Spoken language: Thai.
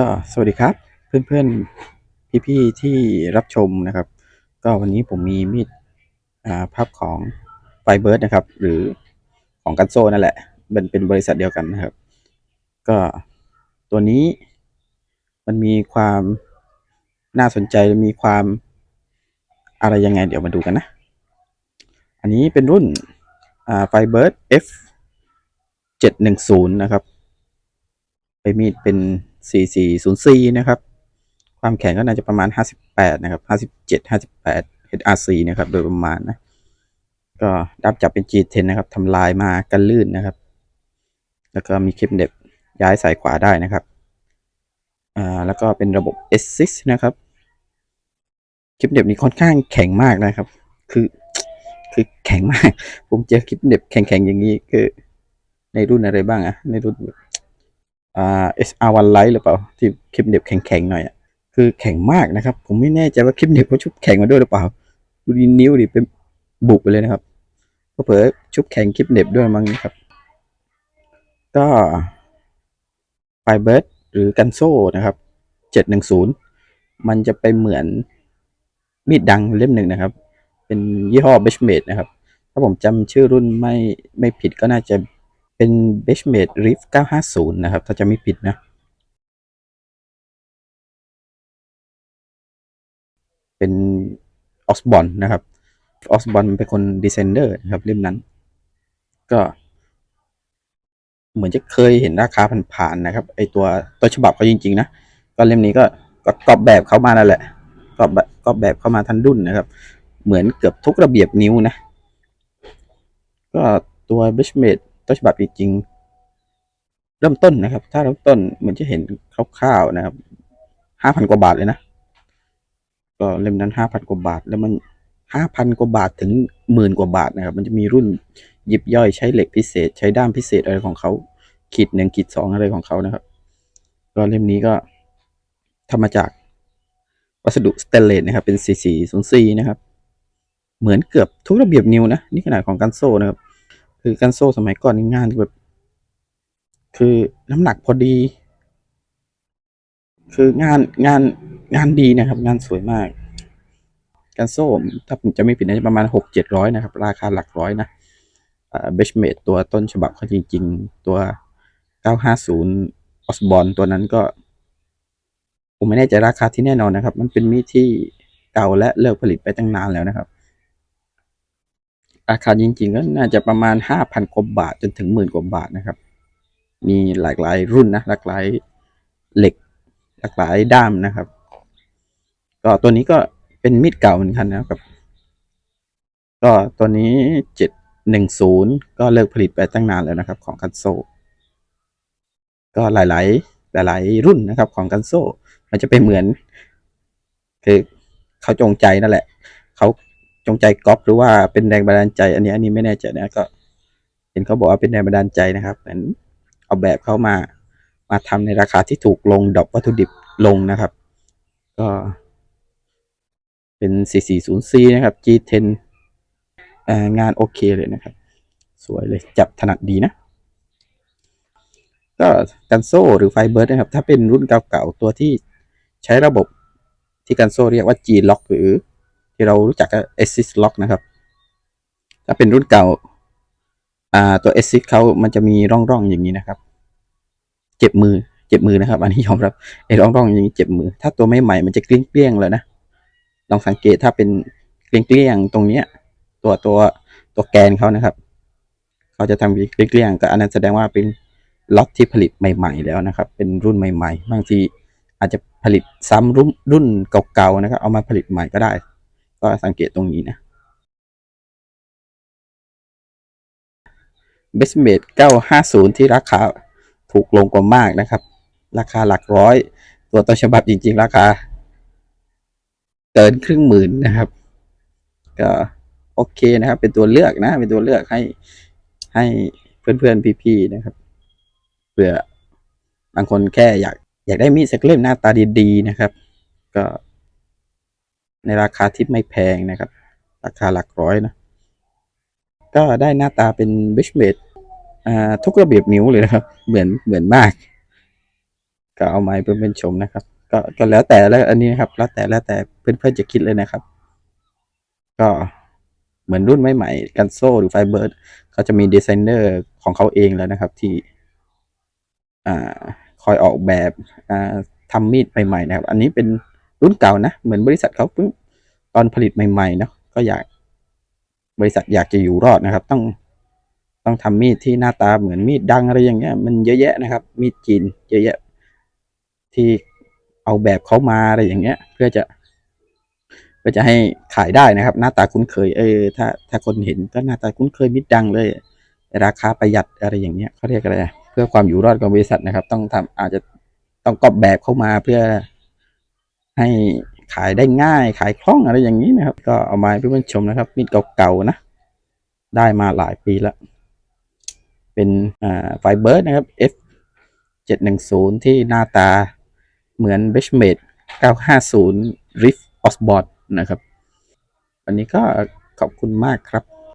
ก็สวัสดีครับ เพื่อนๆ พี่ๆ ที่รับชมนะครับ ก็วันนี้ผมมีมีดภาพของไฟเบิร์ดนะครับ หรือของกันโซนั่นแหละเป็นเป็นบริษัทเดียวกันนะครับ ก็ตัวนี้มันมีความน่าสนใจมีความอะไรยังไงเดี๋ยวมาดูกันนะ อันนี้เป็นรุ่นไฟเบิร์ด F 710 นะครับ ไปมีดเป็น 4404 นะครับ ความแข็งก็น่าจะประมาณ 58 นะครับ 57 58 HRC นะครับ โดยประมาณนะ ก็ดับจับเป็น G10 นะครับทำลายมากันลื่นนะครับ แล้วก็มีคลิปเด็บย้ายสายขวาได้นะครับ อ่า แล้วก็เป็นระบบ S6 นะครับ คลิปเด็บนี้ค่อนข้างแข็งมากนะครับ คือ คือแข็งมาก ผมเจอคลิปเด็บแข็งๆอย่างนี้คือในรุ่นอะไรบ้างอะในรุ่น อ่า SR1 Lite หรือเปล่า ที่คลิปเด็บแข็งๆหน่อยอะคือแข็งมากนะครับ ผมไม่แน่ใจว่าคลิปเด็บเขาชุบแข็งมาด้วยหรือเปล่า ดูดินิ้วดิเป็นบุบไปเลยนะครับก็เผลอชุบแข็งคลิปเด็บด้วยมั้งนะครับ ก็ไฟเบิร์ดหรือกันโซ่นะครับ710 มันจะไปเหมือนมีดดังเล่มหนึ่งนะครับ เป็นยี่ห้อ b e s h m a d e นะครับ ถ้าผมจำชื่อรุ่นไม่ไม่ผิดก็น่าจะ เป็น b e s h m a d e Rift 950 นะครับ ถ้าจะไม่ผิดนะ เป็นออสบอนนะครับออสบอนเป็นคนดีไซเนอร์นะครับเล่มนั้น ก็ เหมือนจะเคยเห็นราคาผ่านๆนะครับ ไอตัวต้นฉบับเขาจริง ๆ นะ ก็เล่มนี้ก็ก็กอบแบบเขามานั่นแหละกอบแบบกอบแบบเข้ามาทันดุนนะครับ เหมือนเกือบทุกระเบียบนิ้วนะ ก็ตัว b e s h m a d e ต้นฉบับจริงๆเริ่มต้นนะครับ ถ้าเริ่มต้นเหมือนจะเห็นคร่าวๆนะครับห้าพันกว่าบาทเลยนะก็เล่มนั้นห้าพันกว่าบาท แล้วมันห้าพันกว่าบาทถึงหมื่นกว่าบาทนะครับ มันจะมีรุ่นยิบย่อยใช้เหล็กพิเศษ ใช้ด้ามพิเศษอะไรของเขาขีดหนึ่งขีดสองอะไรของเขานะครับ ก็เล่มนี้ก็ทำมาจากวัสดุสเตนเลสนะครับ เป็นสีสีศูนซีนะครับ เหมือนเกือบทุกระเบียบนิ้วนะ นี่ขนาดของกันโซ่นะครับ คือกันโซ่สมัยก่อนนี่งานแบบ คือน้ำหนักพอดี คืองานงานงานดีนะครับ งานสวยมาก กันโซ่ถ้าผมจะไม่ผิดนะประมาณหกเจ็ดร้อยนะครับ ราคาหลักร้อยนะเบชเมดตัวต้นฉบับเขาจริง ๆ ตัวเก้าห้าศูนย์ออสบอนตัวนั้นก็ ผมไม่แน่ใจราคาที่แน่นอนนะครับ มันเป็นมีดที่เก่าและเลิกผลิตไปตั้งนานแล้วนะครับ ราคาจริงๆก็น่าจะประมาณห้าพันกว่าบาทจนถึงหมื่นกว่าบาทนะครับ มีหลากหลายรุ่นนะหลากหลายเหล็ก หลากหลายด้ามนะครับ ก็ตัวนี้ก็เป็นมีดเก่าเหมือนกันนะครับ ก็ตัวนี้เจ็ดหนึ่งศูนย์ก็เลิกผลิตไปตั้งนานแล้วนะครับ ของกันโซ ก็หลายๆ หลายๆ รุ่นนะครับ ของกันโซ มันจะไปเหมือน คือเขาจงใจนั่นแหละเขา จงใจก๊อปหรือว่าเป็นแรงบันดาลใจ อันนี้อันนี้ไม่แน่ใจนะก็ เห็นเขาบอกว่าเป็นแรงบันดาลใจนะครับเหมือนเอาแบบเขามามาทำในราคาที่ถูกลงดอปวัตถุดิบลงนะครับ ก็เป็น 440C นะครับ G10 งานโอเคเลยนะครับ สวยเลยจับถนัดดีนะ ก็กันโซ่หรือไฟเบิร์ดนะครับ ถ้าเป็นรุ่นเก่าๆ ตัวที่ใช้ระบบที่กันโซ่เรียกว่า G lock หรือ ที่เรารู้จักก็ assist lock นะครับ ถ้าเป็นรุ่นเก่าอ่าตัว assist เขามันจะมีร่องๆอย่างนี้นะครับ เจ็บมือเจ็บมือนะครับ อันนี้ยอมรับไอ้ร่องๆอย่างนี้เจ็บมือ ถ้าตัวไม่ใหม่มันจะเกลี้ยงๆเลยนะลองสังเกตถ้าเป็นเกลี้ยงๆตรงเนี้ย ตัวตัวตัวแกนเขานะครับเขาจะทำเกลี้ยงๆก็อันนั้นแสดงว่าเป็นล็อตที่ผลิตใหม่ ๆ แล้วนะครับ เป็นรุ่นใหม่ ๆ บางทีอาจจะผลิตซ้ำรุ่นรุ่นเก่าๆนะครับ เอามาผลิตใหม่ก็ได้ ก็สังเกตตรงนี้นะเบสเมด950 ที่ราคาถูกลงกว่ามากนะครับ ราคาหลักร้อย ตัวต้นฉบับจริง ๆ ราคาเกินครึ่งหมื่นนะครับ ก็โอเคนะครับ เป็นตัวเลือกนะ เป็นตัวเลือกให้ให้เพื่อนๆพี่ๆนะครับเผื่อบางคนแค่อยากอยากได้มีดสักเล่มหน้าตาดีๆนะครับ ก็ ในราคาที่ไม่แพงนะครับ ราคาหลักร้อยนะ ก็ได้หน้าตาเป็นบิชเมดทุกระเบียบนิ้วเลยนะครับ เหมือนเหมือนมาก ก็เอาไม้เพื่อนชมนะครับ ก็ก็แล้วแต่แล้วอันนี้นะครับ แล้วแต่แล้วแต่เพื่อนๆจะคิดเลยนะครับ ก็เหมือนรุ่นใหม่ๆกันโซ่หรือไฟเบิร์ดเขาจะมีดีไซเนอร์ของเขาเองแล้วนะครับที่อ่าคอยออกแบบอ่าทำมีดใหม่ๆนะครับ อันนี้เป็น รุ่นเก่านะ เหมือนบริษัทเขาเพิ่งตอนผลิตใหม่ๆเนาะก็อยากบริษัทอยากจะอยู่รอดนะครับ ต้องต้องทำมีดที่หน้าตาเหมือนมีดดังอะไรอย่างเงี้ย มันเยอะแยะนะครับ มีดจีนเยอะแยะ ที่เอาแบบเขามาอะไรอย่างเงี้ย เพื่อจะ เพื่อจะให้ขายได้นะครับ หน้าตาคุ้นเคย เออ ถ้าถ้าคนเห็นก็หน้าตาคุ้นเคยมิดดังเลย ราคาประหยัดอะไรอย่างเงี้ยเขาเรียกอะไรเพื่อความอยู่รอดของบริษัทนะครับ ต้องทำอาจจะต้องกอบแบบเข้ามาเพื่อ ให้ขายได้ง่ายขายคล่องอะไรอย่างนี้นะครับ ก็เอามาให้เพื่อนๆชมนะครับมีดเก่าๆนะ ได้มาหลายปีแล้วเป็นอ่าไฟเบิร์ดนะครับ F 710 ที่หน้าตาเหมือน b e s h m a d e 950 Rift Osborne นะครับ วันนี้ก็ขอบคุณมากครับ